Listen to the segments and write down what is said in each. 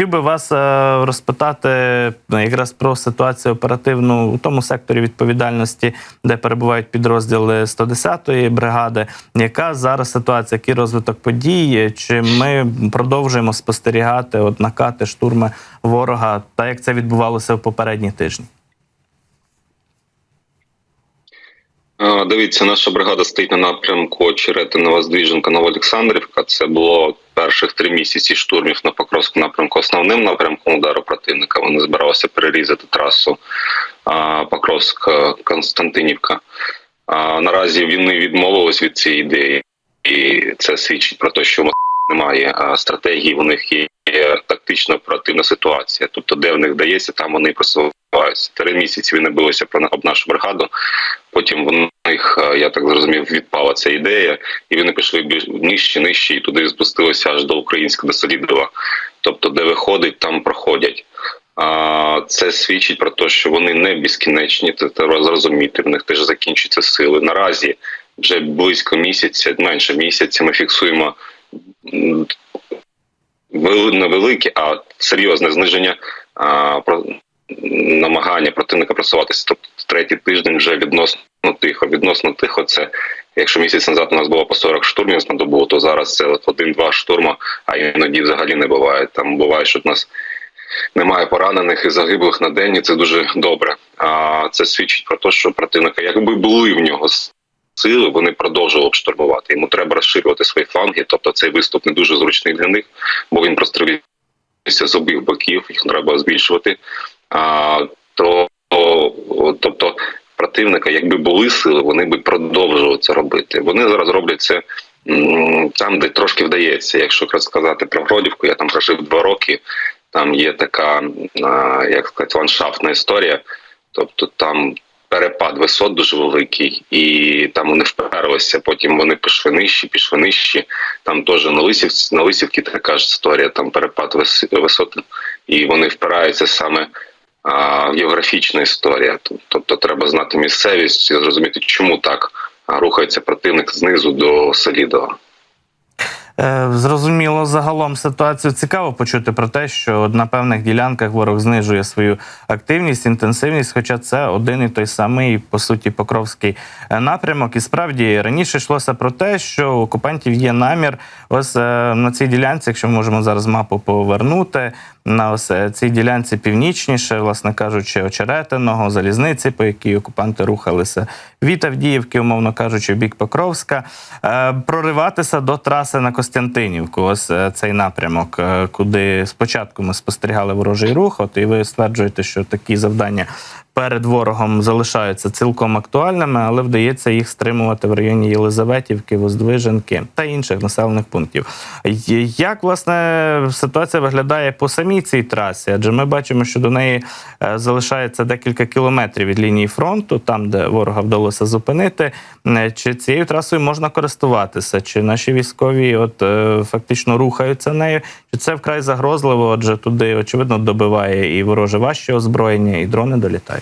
Хотів би вас е, розпитати ну, якраз про ситуацію оперативну у тому секторі відповідальності, де перебувають підрозділи 110-ї бригади. Яка зараз ситуація? Який розвиток подій? Чи ми продовжуємо спостерігати от накати, штурми ворога, та як це відбувалося в попередні тижні? Е, Дивіться, наша бригада стоїть на напрямку Очеретинова Здвіженка Новоолександрівка. Це було перших три місяці штурмів на Покровському напрямку. Основним напрямком удару противника. Вони збиралися перерізати трасу Покровська Константинівка. А, Наразі вони відмовились від цієї ідеї, і це свідчить про те, що немає стратегії. У них є тактично оперативна ситуація. Тобто, де в них вдається, там вони просуваються. Три місяці вони билися про об нашу бригаду. Потім в них, е, я так зрозумів, відпала ця ідея, і вони пішли нижче, нижче, і туди спустилися аж до українського до. Тобто, де виходить, там проходять. А, Це свідчить про те, що вони не безкінечні. Це треба зрозуміти. В них теж закінчуються сили. Наразі вже близько місяця, менше місяця. Ми фіксуємо невелике, а серйозне зниження намагання противника просуватися. Тобто третій тиждень вже відносно тихо. Відносно тихо, це якщо місяць назад у нас було по 40 штурмів на добу, то зараз це один-два штурма, а іноді взагалі не буває. Там буває, що в нас немає поранених і загиблих на день, і це дуже добре. А це свідчить про те, що противника, якби були в нього сили, вони продовжували б штурмувати. Йому треба розширювати свої фланги. Тобто цей виступ не дуже зручний для них, бо він прострілюється з обох боків, їх треба збільшувати. А, то, тобто противника, якби були сили, вони би продовжували це робити. Вони зараз роблять це там, де трошки вдається. Якщо сказати про Гродівку, я там прожив два роки. Там є така, як сказати, ландшафтна історія. Тобто там перепад висот дуже великий, і там вони вперлися. Потім вони пішли нижче, пішли нижче. Там теж на Лисівці, на Лисівці така ж історія, там перепад вис- висот, і вони впираються саме географічна історія. Тобто треба знати місцевість і зрозуміти, чому так рухається противник знизу до Солідова. Е, Зрозуміло, загалом ситуацію цікаво почути про те, що на певних ділянках ворог знижує свою активність, інтенсивність, хоча це один і той самий, по суті, Покровський е, напрямок. І справді раніше йшлося про те, що у окупантів є намір ось е, на цій ділянці, якщо ми можемо зараз мапу повернути, на ось цій ділянці північніше, власне кажучи, очеретиного, залізниці, по якій окупанти рухалися від Авдіївки, умовно кажучи, в бік Покровська, прориватися до траси на Костянтинівку. Ось е, цей напрямок, е, куди спочатку ми спостерігали ворожий рух. От і ви стверджуєте, що такі завдання перед ворогом залишаються цілком актуальними, але вдається їх стримувати в районі Єлизаветівки, Воздвиженки та інших населених пунктів. Як власне ситуація виглядає по самій цій трасі? Адже ми бачимо, що до неї е, залишається декілька кілометрів від лінії фронту, там де ворога вдалося зупинити. Е, Чи цією трасою можна користуватися? Чи наші військові от е, фактично рухаються нею? Чи це вкрай загрозливо? Адже туди очевидно добиває і вороже важче озброєння, і дрони долітають.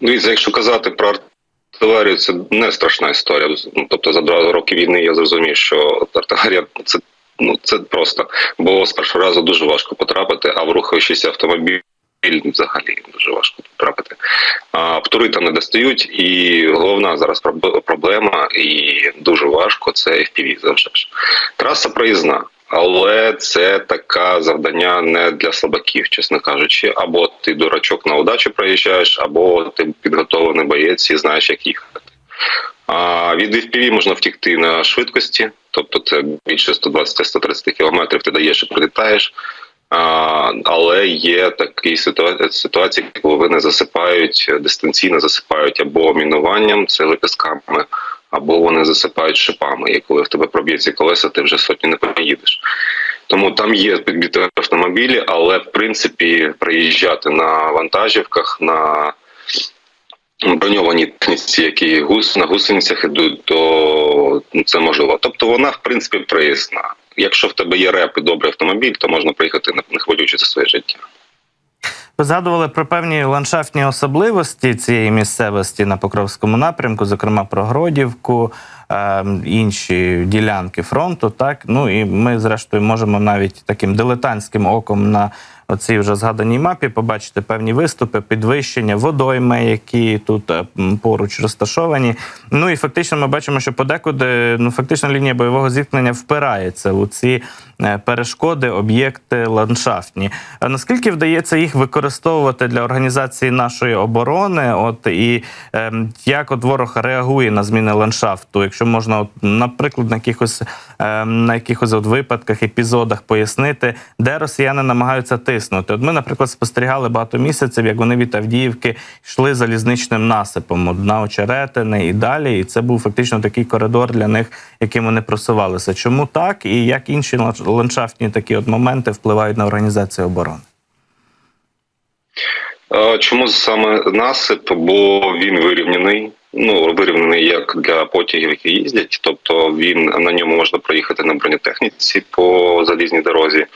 Дивіться, якщо казати про артилерію, це не страшна історія. Ну, Тобто за два роки війни я зрозумів, що артилерія це ну це просто бо з першого разу дуже важко потрапити, а в рухаючийся автомобіль. Взагалі дуже важко потрапити. А птури там не достають, і головна зараз проб- проблема, і дуже важко це FPV завжди. Траса проїзна, але це таке завдання не для слабаків, чесно кажучи. Або ти дурачок на удачу проїжджаєш, або ти підготовлений боєць і знаєш, як їхати. А від FPV можна втікти на швидкості, тобто це більше 120-130 кілометрів ти даєш і прилітаєш. А, але є такі ситуації, коли вони засипають дистанційно засипають або мінуванням, це лепестками, або вони засипають шипами. І коли в тебе проб'ється колеса, ти вже сотні не поїдеш. Тому там є підбіті автомобілі, але в принципі приїжджати на вантажівках, на броньованій техніці, які гус на гусеницях ідуть, то ну, це можливо. Тобто вона в принципі проїзна. Якщо в тебе є реп і добрий автомобіль, то можна приїхати не хвилюючи за своє життя. Ви згадували про певні ландшафтні особливості цієї місцевості на Покровському напрямку, зокрема про Гродівку. е, інші ділянки фронту. Так ну і ми, зрештою, можемо навіть таким дилетантським оком на оцій вже згаданій мапі побачити певні виступи, підвищення водойми, які тут е, поруч розташовані. Ну і фактично ми бачимо, що подекуди ну фактично лінія бойового зіткнення впирається у ці е, перешкоди, об'єкти ландшафтні. А наскільки вдається їх використовувати для організації нашої оборони? От і ем, як от ворог реагує на зміни ландшафту, якщо можна, от, наприклад, на якихось ем, на якихось от випадках, епізодах пояснити, де росіяни намагаються тиснути. От ми, наприклад, спостерігали багато місяців, як вони від Авдіївки йшли залізничним насипом от, на очеретини і далі. І це був фактично такий коридор для них, яким вони просувалися. Чому так і як інші ландшафтні такі от моменти впливають на організацію оборони? Е, Чому саме насип? Бо він вирівняний. Ну, вирівняний як для потягів, які їздять, тобто він на ньому можна проїхати на бронетехніці по залізній дорозі.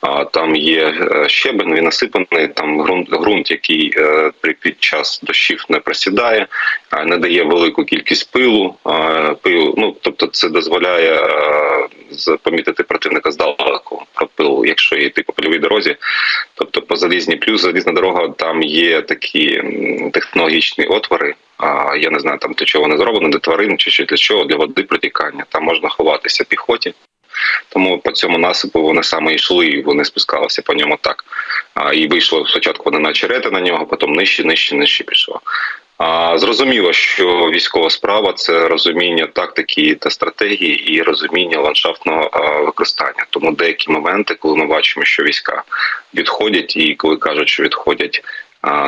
А там є е, щебень, він насипаний. Там ґрунт, ґрунт який е, під час дощів не просідає, не дає велику кількість пилу. Пил, ну тобто, це дозволяє е, помітити противника здалеку про пил, якщо йти по польовій дорозі. Тобто по залізній плюс залізна дорога там є такі технологічні отвори. Я не знаю там чого вони зроблені, для тварин чи ще для чого, для води протікання. Там можна ховатися піхоті. Тому по цьому насипу вони саме йшли, і вони спускалися по ньому так. А, і вийшло спочатку вони на черети на нього, потім нижче, нижче, нижче пішло. А, зрозуміло, що військова справа це розуміння тактики та стратегії і розуміння ландшафтного а, використання. Тому деякі моменти, коли ми бачимо, що війська відходять, і коли кажуть, що відходять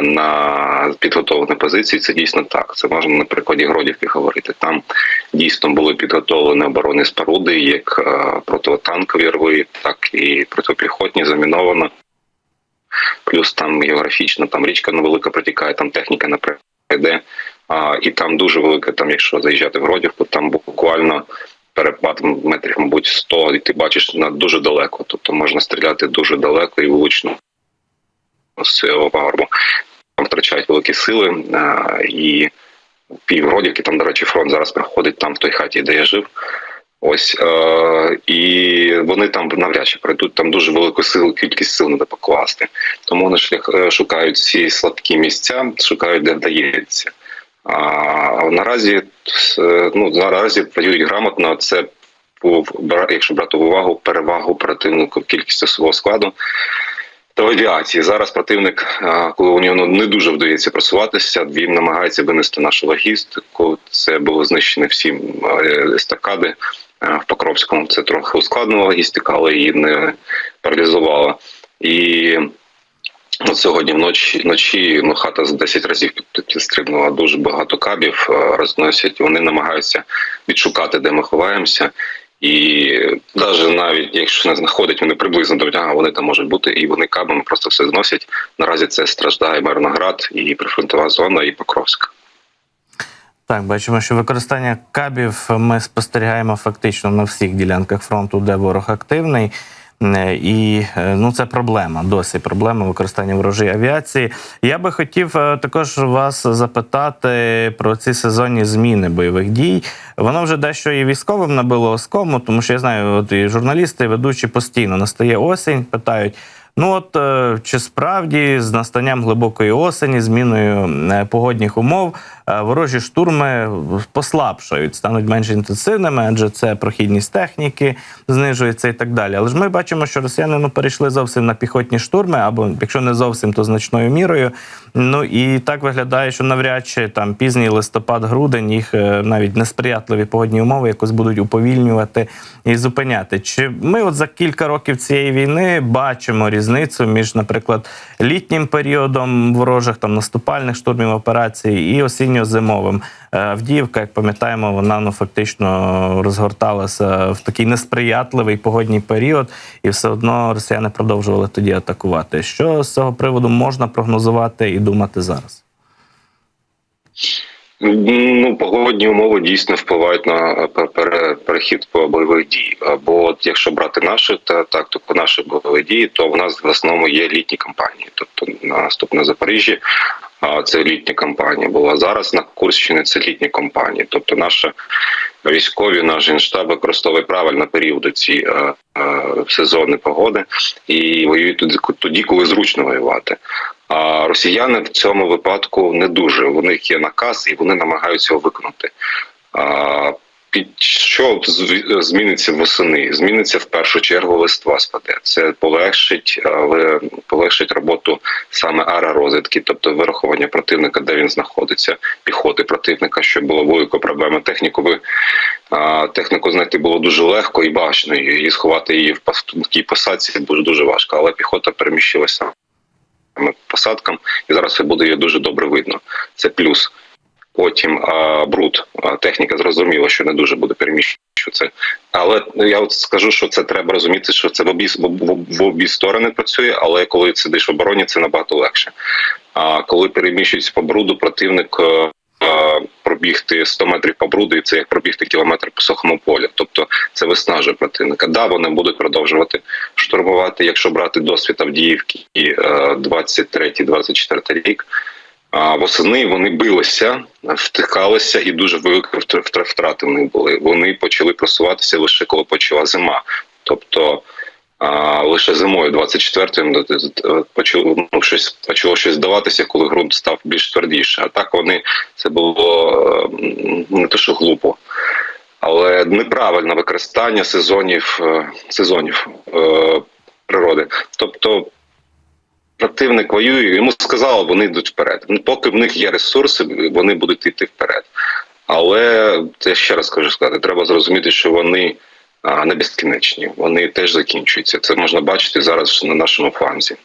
на підготовлені позиції, це дійсно так. Це можна на прикладі Гродівки говорити. Там дійсно були підготовлені оборонні споруди, як е, протитанкові рви, так і протипіхотні заміновано. Плюс там географічно, там річка невелика протікає, там техніка не пройде. А, і там дуже велика, там, якщо заїжджати в Гродівку, там буквально перепад метрів, мабуть, 100, і ти бачиш на дуже далеко. Тобто можна стріляти дуже далеко і влучно з пагорбу. Там втрачають великі сили а, і півгродівки, там, до речі, фронт зараз проходить там в той хаті, де я жив. Ось е, і вони там навряд чи пройдуть. Там дуже велику силу, кількість сил треба покласти. Тому вони шлях е, шукають ці слабкі місця, шукають, де вдається. А наразі е, ну наразі воюють грамотно. Це якщо брати в увагу перевагу противнику кількістю свого складу. Та в авіації зараз противник, коли у нього ну, не дуже вдається просуватися, він намагається винести нашу логістику. Це було знищено всі естакади в Покровському. Це трохи ускладнила логістика, але її не паралізувала. І от сьогодні вночі вночі ну, хата з 10 разів під- підстрибнула дуже багато кабів розносять. Вони намагаються відшукати, де ми ховаємося. І навіть навіть якщо не знаходять, вони приблизно до ага, вони там можуть бути, і вони кабами просто все зносять. Наразі це страждає Мирноград і прифронтова зона, і Покровська. Так, бачимо, що використання кабів ми спостерігаємо фактично на всіх ділянках фронту, де ворог активний. Е, І е, ну це проблема, досі проблема використання ворожої авіації. Я би хотів е, також вас запитати про ці сезонні зміни бойових дій. Воно вже дещо і військовим набило оскому, тому що я знаю, от і журналісти, і ведучі постійно настає осінь, питають. Ну от чи справді з настанням глибокої осені, зміною погодних умов, ворожі штурми послабшають, стануть менш інтенсивними, адже це прохідність техніки знижується і так далі. Але ж ми бачимо, що росіяни ну, перейшли зовсім на піхотні штурми, або якщо не зовсім, то значною мірою. Ну і так виглядає, що навряд чи там пізній листопад-грудень їх е, навіть несприятливі погодні умови якось будуть уповільнювати і зупиняти. Чи ми от за кілька років цієї війни бачимо різницю між, наприклад, літнім періодом ворожих там наступальних штурмів операцій і осінньо-зимовим? Е, Авдіївка, як пам'ятаємо, вона ну фактично розгорталася в такий несприятливий погодній період, і все одно росіяни продовжували тоді атакувати. Що з цього приводу можна прогнозувати і думати зараз? Ну, погодні умови дійсно впливають на е, пер- пере- перехід по бойових дій. Або от якщо брати нашу та тактику наші бойові дії, то в нас в основному є літні кампанії. Тобто наступ на Запоріжжі це літня кампанія була зараз на Курщині. Це літні кампанії. Тобто наша військові наш генштаб використовує правильно періоди ці е, е, сезонні погоди і воюють тоді, коли зручно воювати. А росіяни в цьому випадку не дуже. У них є наказ, і вони намагаються його виконати. Під що зміниться восени? Зміниться в першу чергу листва спаде. Це полегшить, але полегшить роботу саме аеророзвідки, тобто вирахування противника, де він знаходиться, піхоти противника, що було великою проблемою. Техніку техніку знайти було дуже легко і бачно, і сховати її в такій посадці буде дуже важко, але піхота переміщилася посадкам, і зараз це буде її дуже добре видно. Це плюс. Потім а, бруд. А, техніка зрозуміла, що не дуже буде переміщуватися. Але ну, я от скажу, що це треба розуміти, що це в обі, в, в, обі сторони працює, але коли сидиш в обороні, це набагато легше. А коли переміщується по бруду, противник е, е, пробігти 100 метрів по бруду, і це як пробігти кілометр по сухому полю. Тобто це виснажує противника. Да, вони будуть продовжувати штурмувати, якщо брати досвід Авдіївки і е, 23-24 рік. А восени вони билися, втикалися і дуже великі втр- втр- втрати в них були. Вони почали просуватися лише коли почала зима. Тобто а, лише зимою 24-м е, почало ну, щось почало щось здаватися, коли ґрунт став більш твердіше. А так вони це було не те, що глупо, але неправильне використання сезонів е, сезонів е, природи. Тобто противник воює, йому сказали, вони йдуть вперед. Ну, Поки в них є ресурси, вони будуть йти вперед. Але я ще раз кажу сказати, треба зрозуміти, що вони не безкінечні, вони теж закінчуються. Це можна бачити зараз на нашому фланзі.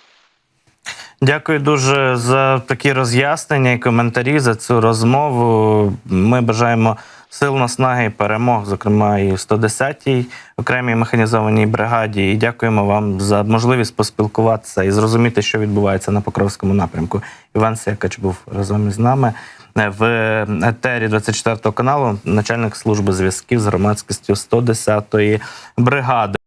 Дякую дуже за такі роз'яснення і коментарі за цю розмову. Ми бажаємо сил наснаги і перемог, зокрема і в 110-й окремій механізованій бригаді. І дякуємо вам за можливість поспілкуватися і зрозуміти, що відбувається на Покровському напрямку. Іван Сякач був разом із нами Е, в етері 24 каналу, начальник служби зв'язків з громадськістю 110-ї бригади.